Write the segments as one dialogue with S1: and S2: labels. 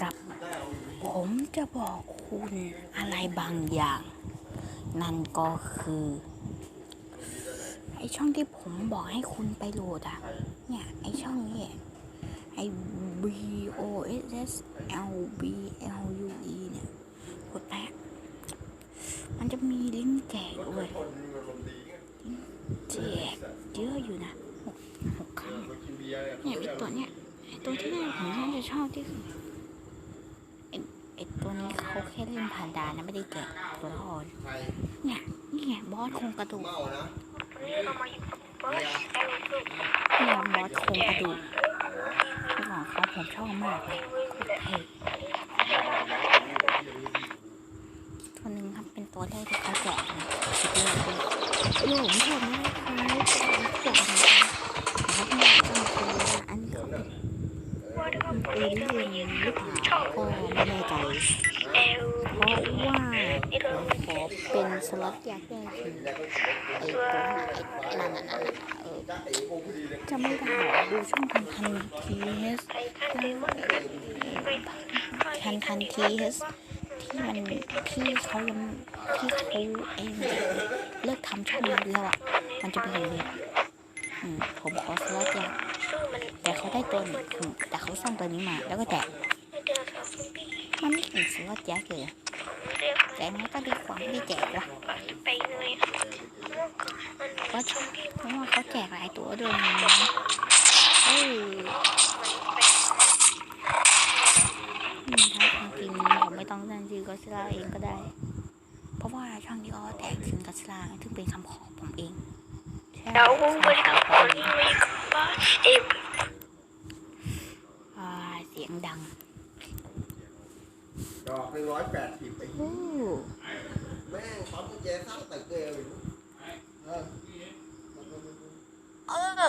S1: ครับ ผมจะบอกคุณอะไรบางอย่าง นั่นก็คือ ไอช่องที่ผมบอกให้คุณไปโหลดอะเนี่ย ไอช่องนี้ไอ B O S S L B L U E เนี่ยกดแปะมันจะมีลิงก์แจกด้วยแจกเยอะอยู่นะหกหกครั้งเนี่ยไอตัวเนี้ยตัวที่ได้ผมน่าจะชอบที่สุด เขาแค่เล่นผ่านดานนะไม่ได้แกะตัวละครเนี่ยนี่ไงบอสโครงกระดูก
S2: เนี่
S1: ยบอสโครงกระดูกที่บอกเขาผมชอบมากเลยเท่ตัวหนึ่งครับเป็นตัวแรกที่เขาแจกนะสุดยอดเลยโอ้ผมชอบมากเลยแจกอะไรกันแล้วก็มาตั้งตัวอันนี้เขาเป็นเป็ นเรื่องหรือเปล่าก็ไม่แน่ใจเพราะว่าผมขอเป็นสล็อตอยากได้คือไอ้ตัวไอ้นั่นนั่นน่ะเออจะไม่ได้ดูช่องทันทันทีเฮสทันทันทีเฮสที่มันที่เขายังที่เขาเองเลิกทำช่องนั้แล้วอะมันจะเป็นอย่างนี้ผมขอสล็อตอยาก แต่เขาได้ตัวหนึ่งอืมแต่เขาสร้างตัวนี้มา แล้วก็แจกมันไม่ถึงสล็อตแจกเลยอะแจกมันก็ดีกว่าไม่ได้แจกว่ะก็ชอบเพราะว่าเขาแจกหลายตัวด้วยนะเอออืมถ้าจริงๆผมไม่ต้องตั้งชื่อก็สลาเองก็ได้ เพราะว่าช่องนี้ก็แตกถึงกัสลาซึ่งเป็นคำขอผมเองใช่คำขอผม เองอ่าเสียงดัง
S2: ดอกหนึ่งร้อยแปดสิบไอ้
S1: โอ้
S2: แม่งปั๊มกุญแจสร้างแต่เกลียวอยู่เออ
S3: เออ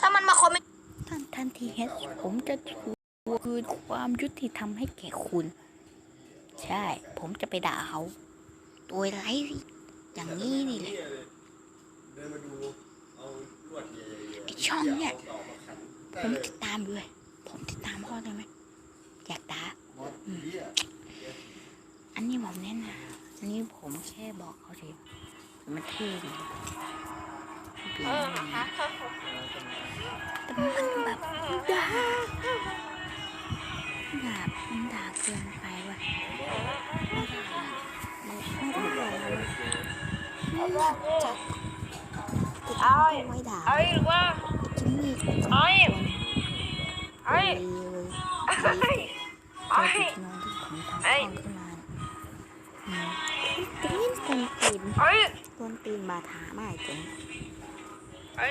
S3: ถ้ามันมาคอมเมนต์
S1: ท่านทันทีเฮสผมจะทวงคืนความยุติธรรมให้แก่คุณ ใช่ ผมจะไปด่าเขา ตัวไรอย่างนี้นี่แหละ
S2: เดินมาดูเอาลวดใหญ่ๆ
S1: ไอช่องเนี่ยา
S2: ต่อมาขัน
S1: ผมติดตามด้วยผมติดตามพ่อได้ไหมอยากด่า
S2: หมดเหี้ย
S1: อันนี้ผมแน่นะอันนี้ผมแค่บอกเขาเฉยมันเท่ดีเปลี่ยนนะแต่มันแบบด่าด่ามันด่าเกินไปว่ะไม่ได้ไม่ได้เลยไม่อยากจัดติดตามเขาไว้ด่า
S3: ไอ้หรือว่า
S1: จิมมี่ของ
S3: ไอ้
S1: คน
S3: ไอ้
S1: ดี เลย
S3: ไอ้
S1: ดี
S3: ไอ้
S1: เจอจุดนอนที่ผมทำช่องขึ้นมาอืมตีนตีนตีน
S3: ไอ้
S1: ต้นตีนบาถามากจน
S3: ไ